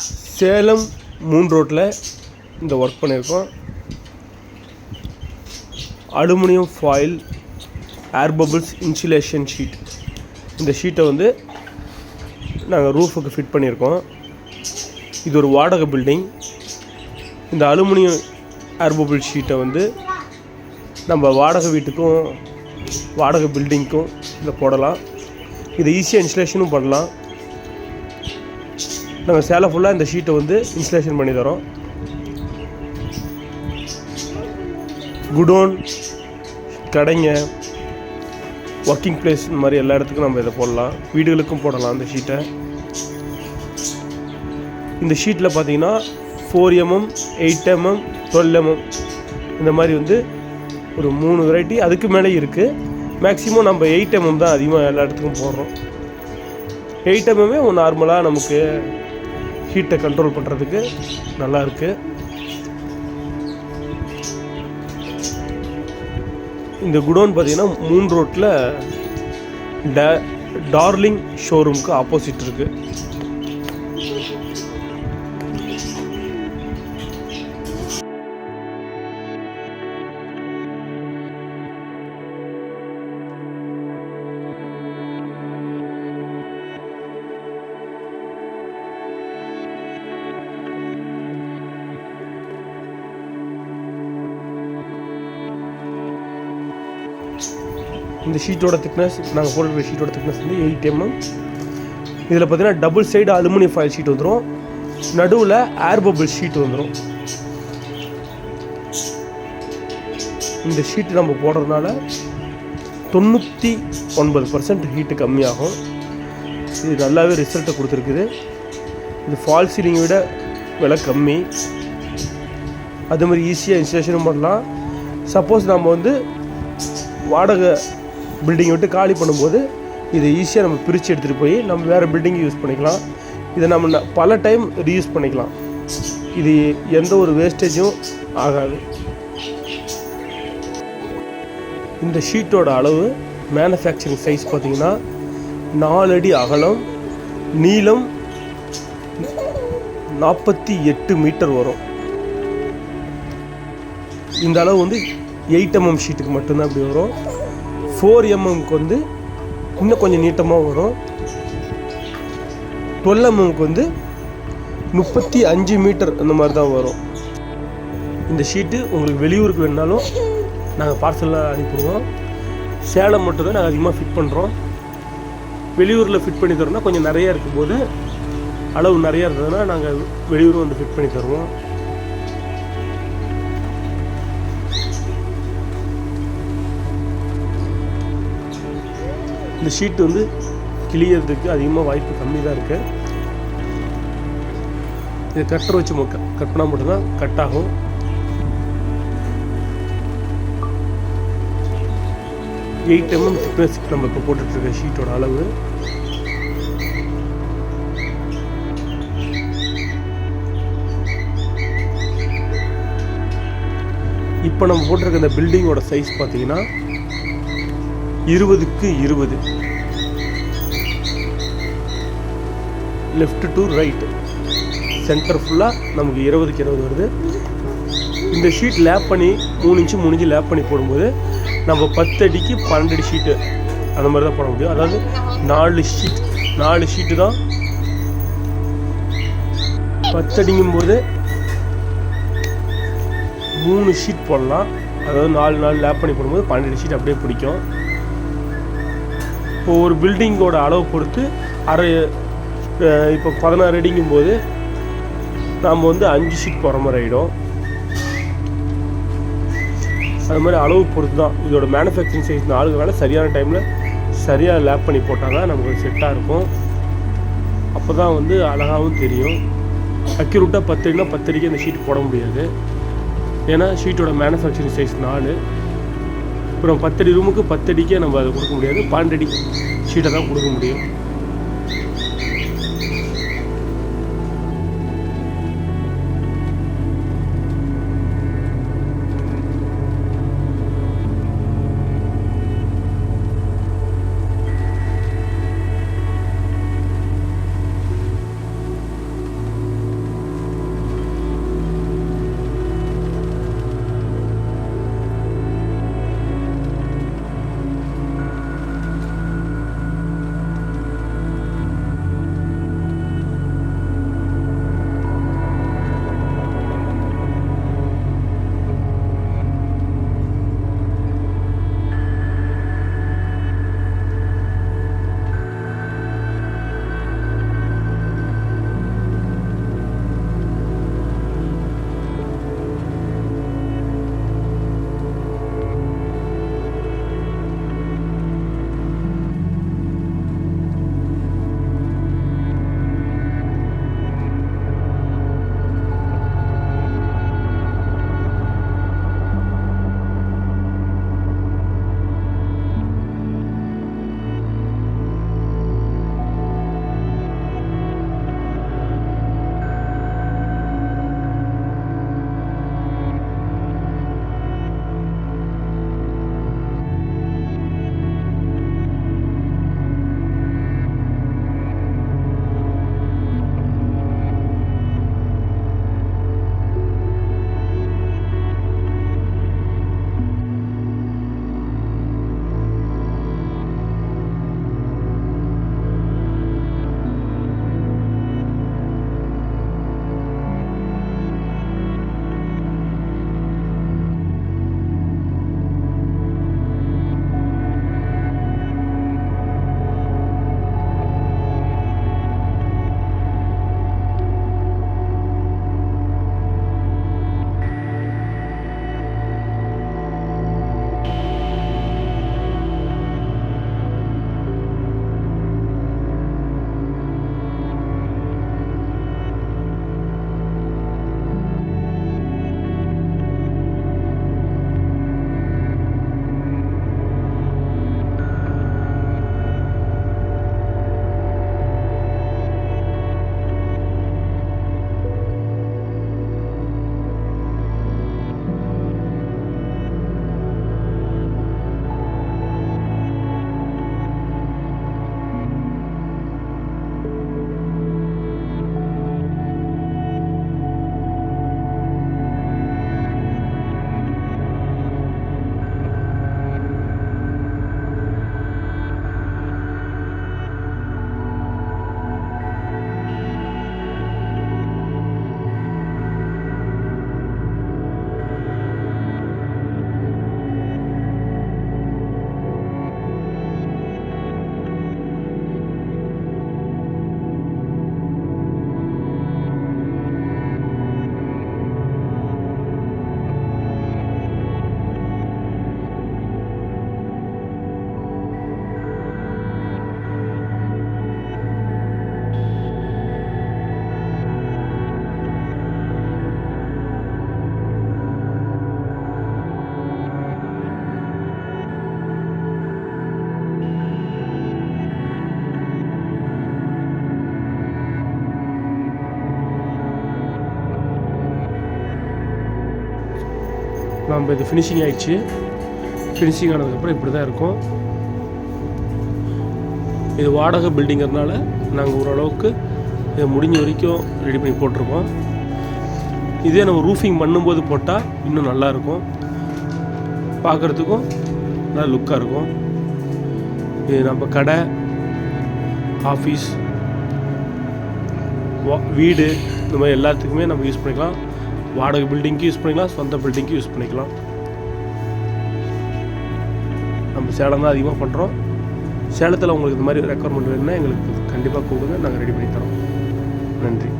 Salem Moon ரோட்டில் இந்த work பண்ணியிருக்கோம். Aluminium foil air bubbles insulation sheet இந்த ஷீட்டை வந்து நாங்கள் ரூஃபுக்கு ஃபிட் பண்ணியிருக்கோம். இது ஒரு வாடகை பில்டிங் இந்த அலுமினியம் ஏர் பபுள் ஷீட்டை வந்து நம்ம வாடகை வீட்டுக்கும் வாடகை பில்டிங்க்கும் இதை போடலாம். இது ஈஸியாக இன்ஸ்டலேஷனும் பண்ணலாம். நாங்கள் சேலை ஃபுல்லாக இந்த ஷீட்டை வந்து இன்ஸ்டலேஷன் பண்ணி தரோம். குடோன் கடைங்க ஒர்க்கிங் பிளேஸ் இந்த மாதிரி எல்லா இடத்துக்கும் நம்ம இதை போடலாம். வீடுகளுக்கும் போடலாம் இந்த ஷீட்டை இந்த ஷீட்டில் பார்த்தீங்கன்னா four MM eight MM twelve MM இந்த மாதிரி வந்து ஒரு மூணு வெரைட்டி அதுக்கு மேலே இருக்குது மேக்ஸிமம் நம்ம எயிட் எம்எம் தான் அதிகமாக எல்லா இடத்துக்கும் போடுறோம். எயிட் எம்எம்மே நார்மலாக நமக்கு ஹீட்டை கண்ட்ரோல் பண்ணுறதுக்கு நல்லா இருக்கு. இந்த குடோன் பார்த்தீங்கன்னா மூன் ரோட்டில் ட டார்லிங் ஷோரூமுக்கு ஆப்போசிட் இருக்குது இந்த ஷீட்டோட திக்னஸ் நாங்கள் போடுற ஷீட்டோட திக்னஸ் வந்து எயிட் எம்எம் இதில் பார்த்தீங்கன்னா double side aluminium foil sheet வந்துடும் நடுவில் ஏர் பபிள் ஷீட் வந்துடும் இந்த ஷீட்டு நம்ம போடுறதுனால தொண்ணூற்றி ஒன்பது பர்சன்ட் ஹீட்டு கம்மியாகும். இது நல்லாவே ரிசல்ட்டை கொடுத்துருக்குது. இது ஃபால் சீலிங்கை விட விலை கம்மி. அது மாதிரி ஈஸியாக இன்ஸ்டலேஷனும் பண்ணலாம். சப்போஸ் நம்ம வந்து வாடகை பில்டிங்கை விட்டு காலி பண்ணும்போது இதை ஈஸியாக நம்ம பிரித்து எடுத்துகிட்டு போய் நம்ம வேறு பில்டிங் யூஸ் பண்ணிக்கலாம். இதை நம்ம பல டைம் ரீயூஸ் பண்ணிக்கலாம். இது எந்த ஒரு வேஸ்டேஜும் ஆகாது. இந்த ஷீட்டோட அளவு மேனுஃபேக்சரிங் சைஸ் பார்த்தீங்கன்னா நாலு அடி அகலம் நீளம் நாற்பத்தி எட்டு மீட்டர் வரும். இந்த அளவு வந்து எயிட் எம்எம் ஷீட்டுக்கு மட்டும்தான் அப்படி வரும். ஃபோர் எம்எம்க்கு வந்து இன்னும் கொஞ்சம் நீட்டமாக வரும். டுவெல் எம்எம்க்கு வந்து முப்பத்தி அஞ்சு மீட்டர் அந்த மாதிரி தான் வரும். இந்த ஷீட்டு உங்களுக்கு வெளியூருக்கு வேணுனாலும் நாங்கள் பார்சலாக அனுப்பிடுவோம். சேலம் மட்டும்தான் நாங்கள் அதிகமாக ஃபிட் பண்ணுறோம் வெளியூரில் ஃபிட் பண்ணி தரோம்னா கொஞ்சம் நிறையா இருக்கும்போது அளவு நிறையா இருந்ததுன்னா நாங்கள் வெளியூரும் வந்து ஃபிட் பண்ணி தருவோம். இந்த ஷீட் வந்து கிளியறதுக்கு அதிகமாக வாய்ப்பு கம்மி தான் இருக்குது இது கட்டர் வச்சு மொக்க கட் பண்ணால் மட்டும்தான் கட் ஆகும். எயிட் எம்எம் திக்னஸ் நம்ம இப்போ போட்டுட்ருக்க ஷீட்டோட அளவு. இப்போ நம்ம போட்டிருக்க இந்த பில்டிங்கோட சைஸ் பார்த்தீங்கன்னா இருபதுக்கு இருபது. லெஃப்ட் டு ரைட் சென்டர் ஃபுல்லாக நமக்கு இருபதுக்கு இருபது வருது. இந்த ஷீட் லேப் பண்ணி மூணு இன்ச்சு மூணு இன்ச்சு லேப் பண்ணி போடும்போது நம்ம பத்து அடிக்கு பன்னெண்டு அடி ஷீட்டு அந்த மாதிரி தான் போட முடியும். அதாவது நாலு ஷீட் நாலு ஷீட்டு தான் பத்து அடிங்கும்போது மூணு ஷீட் போடலாம். அதாவது நாலு நாலு லேப் பண்ணி போடும்போது பன்னெண்டு ஷீட் அப்படியே பிடிக்கும். இப்போ ஒரு பில்டிங்கோட அளவு பொறுத்து அரை இப்போ பதினாறு அடிங்கும் போது நாம் வந்து அஞ்சு ஷீட் போகிற மாதிரி ஆகிடும் அது மாதிரி அளவு பொறுத்து தான். இதோட மேனுஃபேக்சரிங் சைஸ் நாளுக்கு சரியான டைமில் சரியாக லேப் பண்ணி போட்டால் தான் நமக்கு செட்டாக இருக்கும். அப்போ தான் வந்து அழகாகவும் தெரியும். அக்யூரேட்டாக பத்து அடினா பத்து அடிக்கு அந்த ஷீட் போட முடியாது. ஏன்னா ஷீட்டோட மேனுஃபேக்சரிங் சைஸ் நாலு. அப்புறம் பத்தடி ரூமுக்கு பத்தடிக்கே நம்ம அதை கொடுக்க முடியாது. பன்னெண்டு ஷீட்டை தான் கொடுக்க முடியும். நம்ம இது ஃபினிஷிங் ஆகிடுச்சு ஃபினிஷிங் ஆனதுக்கப்புறம் இப்படி தான் இருக்கும். இது வாடகை பில்டிங்கிறதுனால நாங்கள் ஓரளவுக்கு இதை முடிஞ்ச வரைக்கும் ரெடி பண்ணி போட்டிருக்கோம். இதே நம்ம ரூஃபிங் பண்ணும்போது போட்டால் இன்னும் நல்லாயிருக்கும் பார்க்குறதுக்கும் நல்லா லுக்காக இருக்கும். இது நம்ம கடை ஆஃபீஸ் வீடு இந்த மாதிரி எல்லாத்துக்குமே நம்ம யூஸ் பண்ணிக்கலாம். வாடகை பில்டிங்க்கு யூஸ் பண்ணிக்கலாம் சொந்த பில்டிங்க்கு யூஸ் பண்ணிக்கலாம். நம்ம சேலம் தான் அதிகமாக பண்ணுறோம் சேலத்தில் உங்களுக்கு இந்த மாதிரி ரெக்குவயர்மெண்ட் வேணுன்னா எங்களுக்கு கண்டிப்பாக கூப்பிடுங்க நாங்கள் ரெடி பண்ணி தரோம். நன்றி.